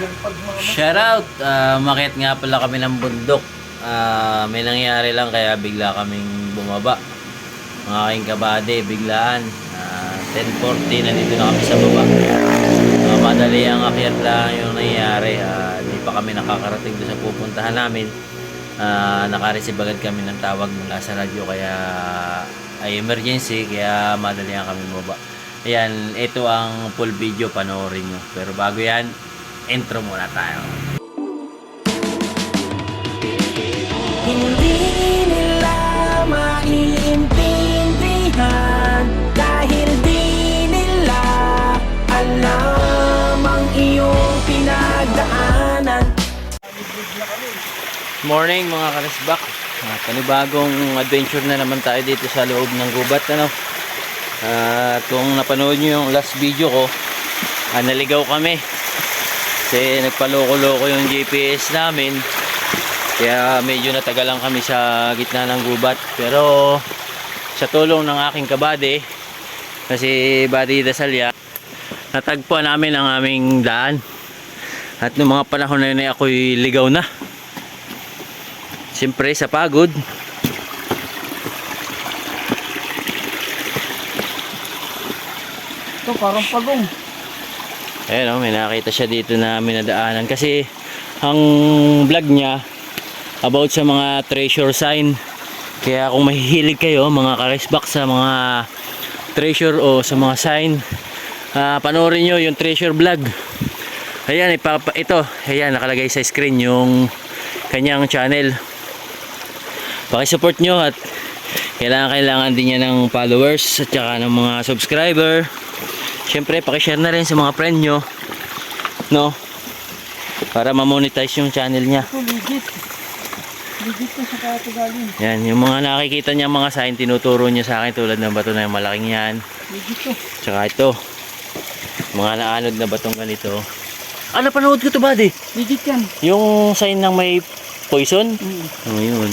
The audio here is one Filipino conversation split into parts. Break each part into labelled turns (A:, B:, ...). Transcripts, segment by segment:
A: Mga
B: Shoutout! Uh, makit nga pala kami ng bundok. Ah, may nangyari lang kaya bigla kaming bumaba. Mga aking kabady, biglaan. Ah, 10.40 nandito na kami sa baba. Ah, madali ang akyat lang yung nangyari. Ah, Hindi pa kami nakakarating doon sa pupuntahan namin. Ah, nakareceive agad kami ng tawag mula sa radyo kaya ay emergency kaya madali ang kami bumaba. Ayan, ito ang full video panoorin nyo. Pero bago yan, intro muna tayo.
C: Hindi nila maiintindihan Dahil di nila alam ang iyong pinagdaanan
B: Morning mga karisbak. Uh, panibagong adventure na naman tayo dito sa loob ng gubat. Ano? At kung napanood nyo yung last video ko, ah, naligaw kami. Kasi nagpaloko-loko yung GPS namin. Kaya medyo natagalan kami sa gitna ng gubat. Pero sa tulong ng aking kabady, kasi Buddy Dasalya, natagpuan namin ang aming daan. At noong mga panahon na yun ay ako'y ligaw na. Siyempre sa pagod.
A: ito, parang.
B: Ayan o, may nakita siya dito na minadaanan. Kasi ang vlog niya about sa mga treasure sign. Kaya kung mahihilig kayo mga karisbak sa mga treasure o sa mga sign, ah, panoorin nyo yung treasure vlog. Ayan, ipapa, ito, ayan, nakalagay sa screen yung kanyang channel. Pakisupport nyo at kailangan kailangan din niya ng followers at saka ng mga subscriber. Siyempre, pakishare na rin sa mga friend nyo. No? Para ma-monetize yung channel niya.
A: Legit. Legit na ito galing.
B: Yan, yung mga nakikita niya mga sign, tinuturo niya sa akin tulad ng bato na yung malaking yan.
A: Legit to.
B: Tsaka ito. Mga naanod na batong ganito. Ah, napanood ko to buddy.
A: Legit yan.
B: Yung sign ng may poison.
A: Mm.
B: Oh, yun.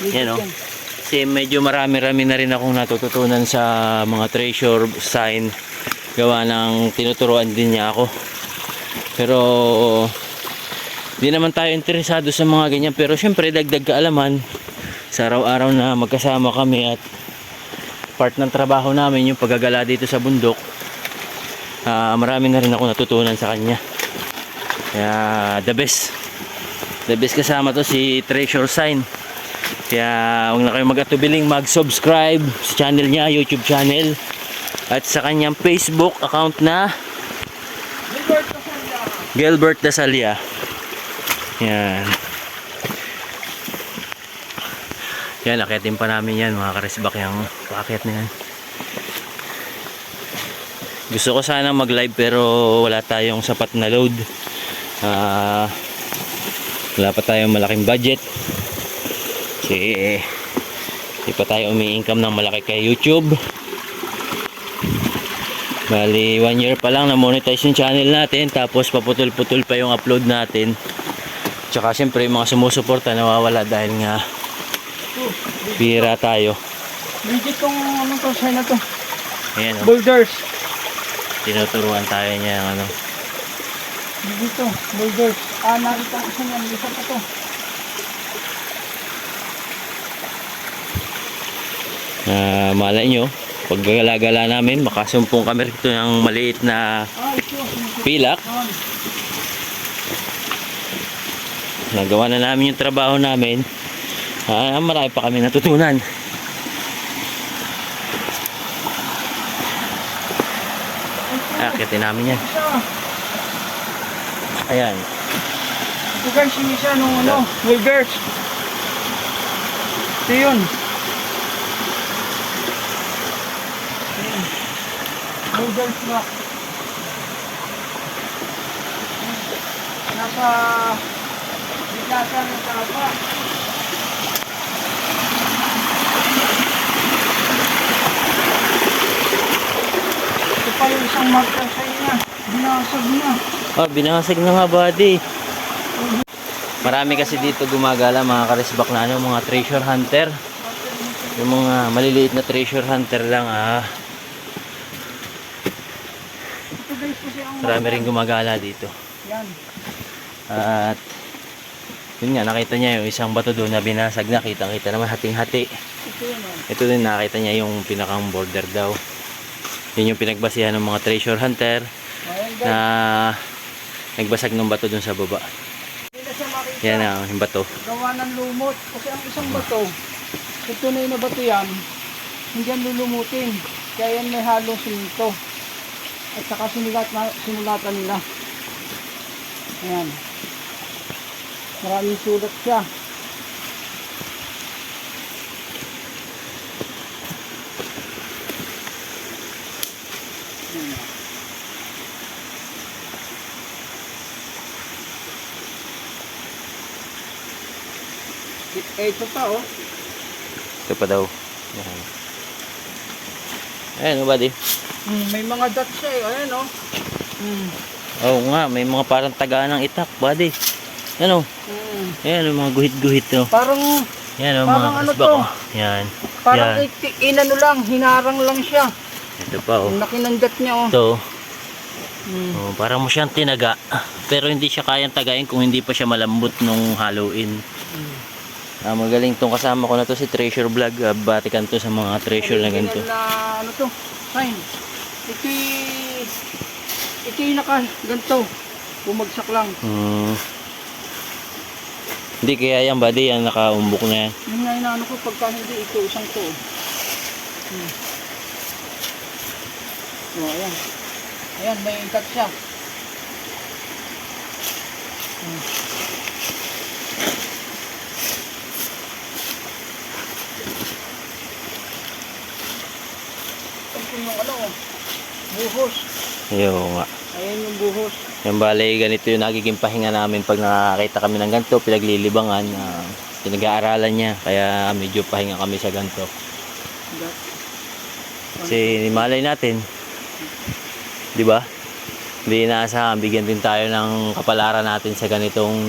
A: Legit
B: Yan, oh.
A: yan.
B: Kasi medyo marami-rami na rin akong natututunan sa mga treasure sign. Gawa ng tinuturuan din niya ako. Pero di naman tayo interesado sa mga ganyan. Pero syempre dagdag kaalaman sa araw-araw na magkasama kami at part ng trabaho namin yung paggagala dito sa bundok. Ah, marami na rin ako natutunan sa kanya. Kaya the best. The best kasama to si Treasure Sign. Kaya huwag na kayo mag-atubiling mag-subscribe sa channel niya, YouTube channel. At sa kanyang Facebook account na
A: Gilbert
B: Dasalia. Yan. Yan, akitin pa namin yan mga karisbak yung paakyat na yan. Gusto ko sana mag-live pero wala tayong sapat na load. Ah, wala pa tayong malaking budget. Kasi hindi pa tayo umi-income ng malaki kay YouTube. Bali, one year pa lang na monetize yung channel natin. Tapos paputol-putol pa yung upload natin. Tsaka syempre yung mga sumusuporta nawawala dahil nga bira tayo.
A: legit tong ano to, na to.
B: Ayan o,
A: Boulders.
B: tinuturuan tayo niya ng ano.
A: Legit to, boulders. Ah, nakita ko siya yan. Isa pa to.
B: Uh, malay nyo, pag gala-gala namin, makasumpong kami rito ng maliit na pilak. Nagawa na namin yung trabaho namin. Ah, marami pa kami natutunan. Akitin namin yan. Ayan.
A: Ito guys, yung isa nung ano, boulders. Ito yun. Boulders rock. Nasa bigasa ng tapa. Ito pa yung isang marker sa niya. Binasag na.
B: Oh, binasag na nga buddy. Marami kasi dito gumagala mga karisbak na ano, mga treasure hunter. Yung mga maliliit na treasure hunter lang ah.
A: Ito guys kasi ang
B: Marami rin gumagala dito.
A: Yan. Yan.
B: At yun nga, nakita niya yung isang bato doon na binasag na. Kitang-kita naman hating-hati.
A: Ito yun oh.
B: Ito din nakita niya yung pinakang border daw. Yun yung pinagbasihan ng mga treasure hunter na nagbasag ng bato doon sa baba.
A: Hindi na.
B: Yan ang yung bato.
A: Gawa ng lumot. Kasi ang isang bato, sa tunay na bato yan, hindi yan lulumutin. Kaya yan may halong siminto. At saka sinulat na, sinulatan nila. Ayan. Maraming sulat siya. Ayan. Eh, ito pa oh.
B: Ito pa daw. Yan. Ayan, oh, buddy.
A: Hmm, may mga dots siya eh. Ayan oh. Hmm.
B: Oo nga, may mga parang taga ng itak, buddy. Ano?
A: Hmm.
B: Ayan, yung mga guhit-guhit, no.
A: Parang
B: Yan, oh,
A: Parang
B: mga
A: ano to?
B: oh. Yan.
A: parang
B: Yan.
A: inano lang, hinarang lang siya.
B: Ito pa, oh.
A: Ang laki ng dot niya oh.
B: Ito,
A: Hmm.
B: oh, parang mo siyang tinaga. Pero hindi siya kayang tagayin kung hindi pa siya malambot nung Halloween.
A: Hmm.
B: Ah, magaling tong kasama ko na to si Treasure Vlog. Ah, batikan to sa mga treasure na
A: Original
B: ganito.
A: na ano to? Sign. Ito ito yung naka ganito. Bumagsak lang.
B: Hmm. Hindi kaya yan, buddy. Yan, nakaumbok na yan.
A: Yun nga yung ano ko pagka hindi ito isang to. Hmm. Oh, ayan. Ayan, may ikat siya. Hmm. Ito yung ano, oh. Buhos.
B: Ayun nga.
A: Ayan yung buhos.
B: Yan bale, ganito yung nagiging pahinga namin pag nakakita kami ng ganito, pinaglilibangan, uh, pinag-aaralan niya, kaya medyo pahinga kami sa ganito. Kasi malay natin, di ba? Hindi inaasahan, bigyan din tayo ng kapalaran natin sa ganitong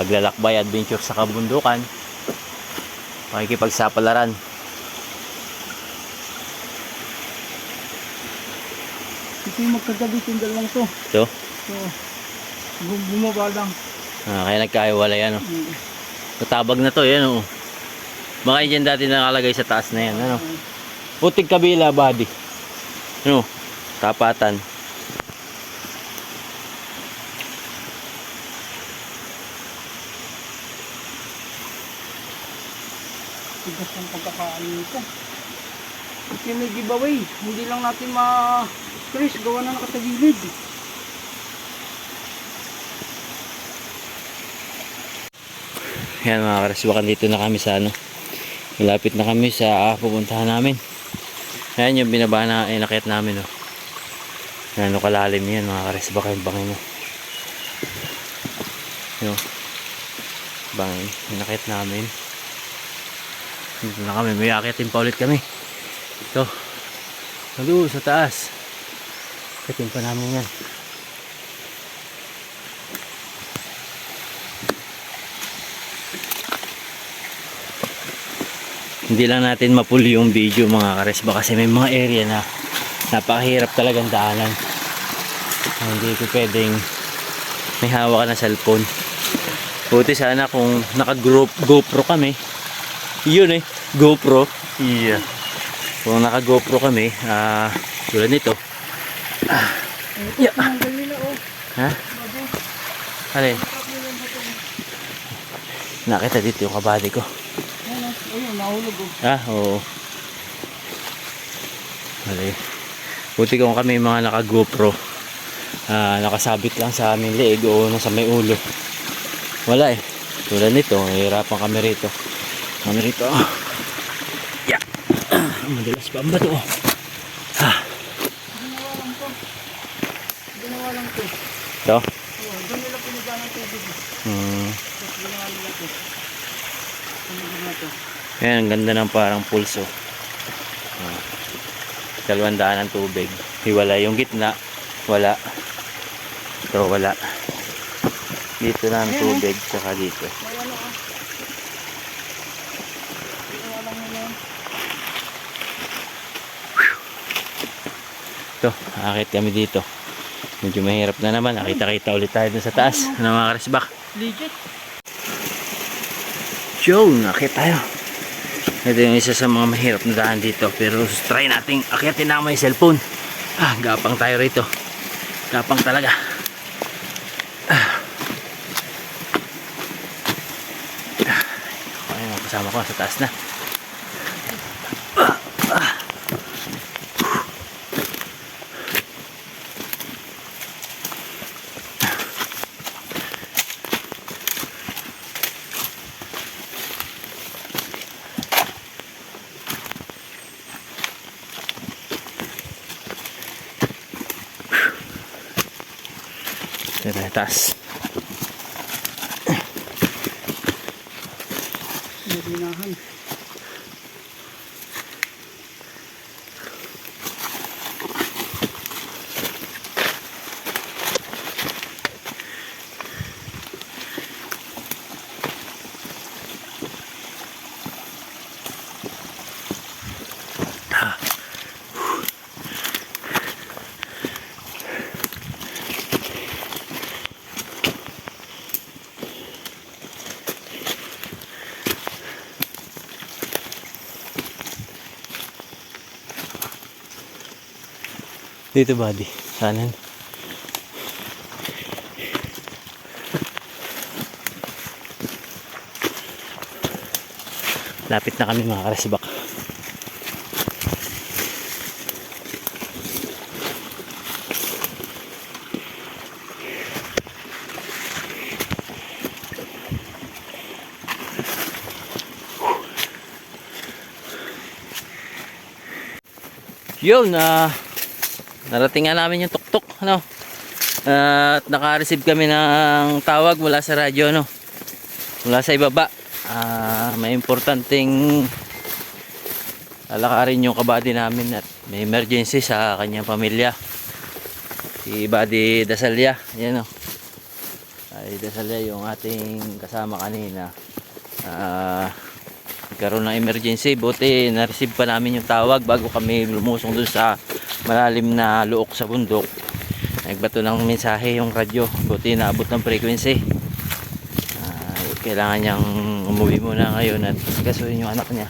B: paglalakbay, adventure sa kabundukan, makikipagsapalaran.
A: Ito yung magkagabi yung dalawang to.
B: So,
A: So, bum- bumaba lang.
B: ah, kaya nagkahiwalay ano.
A: Mm.
B: Matabag na to, yan oh. Baka yun dyan dati nakalagay sa taas na yan, ano. Putig kabila, buddy. Ano, tapatan.
A: Tigas ng pagkakaano nito. Kasi may giveaway. Hindi lang natin ma-stress. Gawa na nakatagilid.
B: Yan mga karaswakan dito na kami sa ano. Malapit na kami sa ah, pupuntahan namin. Yan yung binaba na inakit namin oh. Ano kalalim yan mga karaswakan bangin mo. Yun. Bangin. Inakit namin. Dito na kami. May akitin pa ulit kami. Ito. Halo sa taas. Akitin pa namin yan. hindi lang natin mapuli yung video mga karesba kasi may mga area na napakahirap talagang daanan. Ah, hindi ko pwedeng may hawak na cellphone. Buti sana kung naka group GoPro kami. Yun eh GoPro. Yeah. Kung naka GoPro kami ah tulad nito
A: Yeah. Na oh.
B: ha alin
A: bato.
B: nakita dito yung kabady ko.
A: Ayun, nahulog oh.
B: Ah, oo. Mali. Buti kung kami mga naka GoPro. Ah, nakasabit lang sa aming leeg o nasa may ulo. Wala eh. Tulad nito, nahihirapan kami rito. Kami rito. Yeah. Ah, Madalas pa ang bato. oh. Ah,
A: Ginawa lang to. Ginawa lang to.
B: Ito.
A: Oh, doon nila pinagyan ng tubig.
B: Hmm.
A: Tapos ginawa nila to. Pinagyan na to.
B: Ayan, ang ganda ng parang pulso. Ah. Dalawang daan ng tubig. Hiwala yung gitna. Wala. Ito, wala. Dito na ang
A: oh.
B: tubig. Saka dito.
A: Ah. Yun.
B: Ito, akit kami dito. Medyo mahirap na naman. Nakita-kita ulit tayo dun sa taas ng mga karisbak.
A: Legit.
B: Yun, akit tayo. Ito yung isa sa mga mahirap na daan dito. Pero try nating akitin na may cellphone. Ah, gapang tayo rito. Gapang talaga. Ah. Ah. Ayun, kasama ko sa taas na. Ito Dito buddy. Kanan. Lapit na kami mga karasibak. Yun, na narating nga namin yung tuktok, ano. At naka-receive kami ng tawag mula sa radyo, no. Mula sa ibaba. Ah, may importanteng alakarin yung kabady namin at may emergency sa kanyang pamilya. Si Buddy Dasalya, yan o. Ay Dasalya yung ating kasama kanina. Ah, nagkaroon ng emergency buti na-receive pa namin yung tawag bago kami lumusong dun sa malalim na luok sa bundok. Nagbato ng mensahe yung radyo. Buti naabot ng frequency. Ah, kailangan niyang umuwi muna ngayon at kasuhin yung anak niya.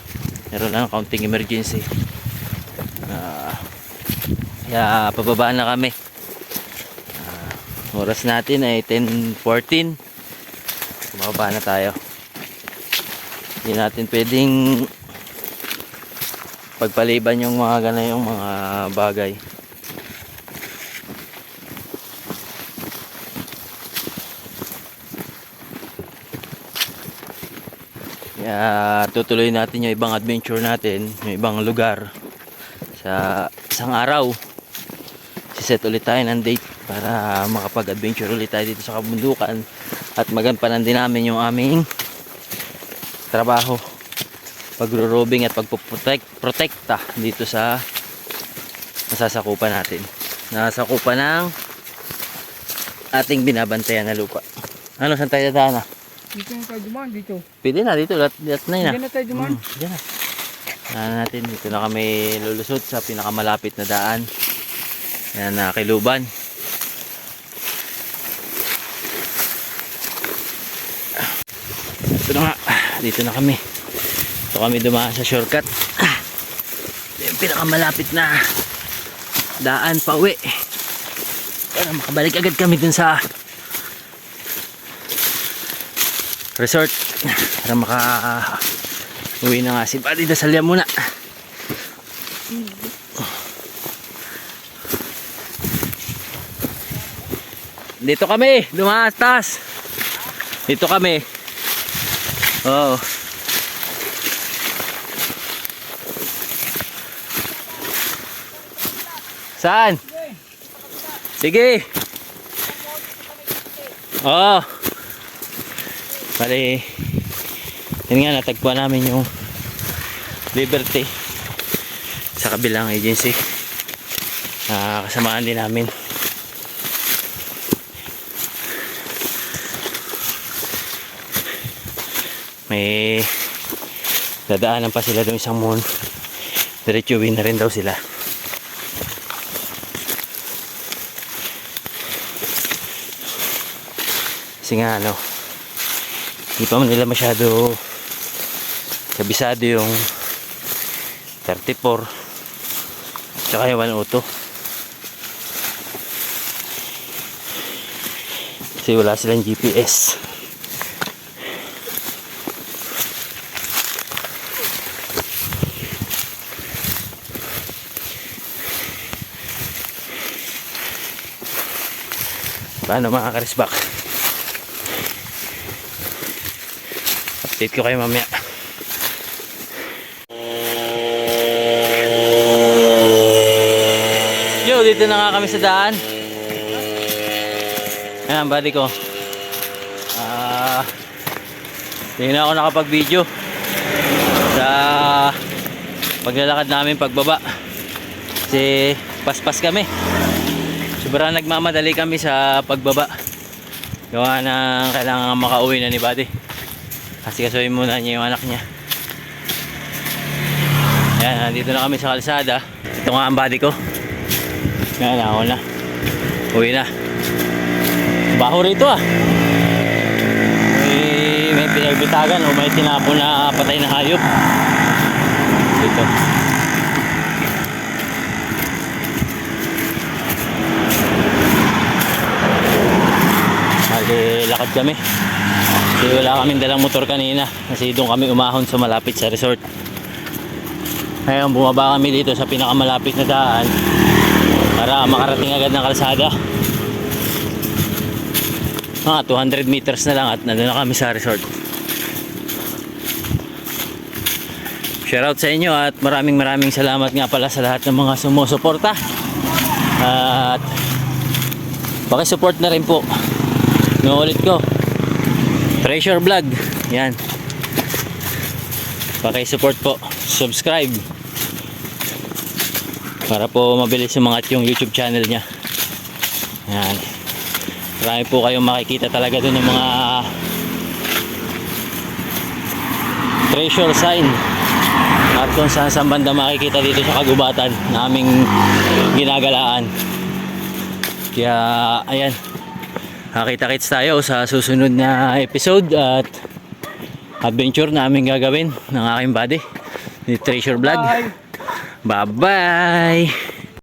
B: Meron lang kaunting emergency. Ah, kaya pababa na kami. Ah, oras natin ay 10.14 bumaba na tayo. Hindi natin pwedeng pagpaliban yung mga ganayong yung mga bagay. Kaya tutuloy natin yung ibang adventure natin yung ibang lugar. Sa isang araw siset ulit tayo ng date para makapag-adventure ulit tayo dito sa kabundukan at magampanan din namin yung aming trabaho pagro-robing at pagpoprotect protekta dito sa nasasakupan natin. Nasakupan ng ating binabantayan na lupa. Ano saan tayo dadaan na?
A: Dito na tayo dumaan dito.
B: pwede na dito lahat, lahat na yun ah.
A: Diyan na tayo dumaan.
B: Hmm, diyan na. Daan natin dito na kami lulusot sa pinakamalapit na daan. Yan na kiluban. Ito na nga dito na kami ito kami dumaan sa shortcut. Ah, yung pinakamalapit na daan pa uwi. Para makabalik agad kami dun sa resort para maka uwi na nga si Buddy Dasalya muna. Dito kami dumaas taas dito kami. Oo saan sige oo Bali, yun nga, natagpuan namin yung Liberty sa kabilang agency. Ah, kasamaan din namin. May dadaanan pa sila doon isang moon. Diretsuhin na rin daw sila. Kasi nga ano, hindi pa man nila masyado kabisado yung 34 tsaka yung 102 kasi wala silang GPS paano mga update ko kayo mamaya Yo, dito na nga kami sa daan. Ayan, buddy ko. Ah, hindi na ako nakapag-video sa paglalakad namin pagbaba. Kasi paspas kami. Sobrang nagmamadali kami sa pagbaba. Gawa ng kailangan makauwi na ni buddy. Kasi kasuhin muna niya yung anak niya. Ayan, nandito na kami sa kalsada. Ito nga ang body ko. Yan, ako na. Uwi na. Baho rito ah. May, may pinagbitagan o may tinapon na patay na hayop. Dito. Hali, lakad kami. Kasi wala kaming dalang motor kanina. Kasi doon kami umahon sa malapit sa resort. Ngayon bumaba kami dito sa pinakamalapit na daan para makarating agad ng kalsada. Mga 200 meters na lang at nandun na kami sa resort. Shoutout sa inyo at maraming maraming salamat nga pala sa lahat ng mga sumusuporta. At pakisupport na rin po. Nuulit ko. Treasure Vlog. Yan. Pakisupport po. Subscribe para po mabilis sumangat yung YouTube channel niya. Yan. Marami po kayong makikita talaga doon ng mga treasure sign at kung saan saan banda makikita dito sa kagubatan na aming ginagalaan. Kaya ayan. Nakita-kits tayo sa susunod na episode at adventure na aming gagawin ng aking body ni Treasure Vlog.
A: Bye!
B: Bye-bye!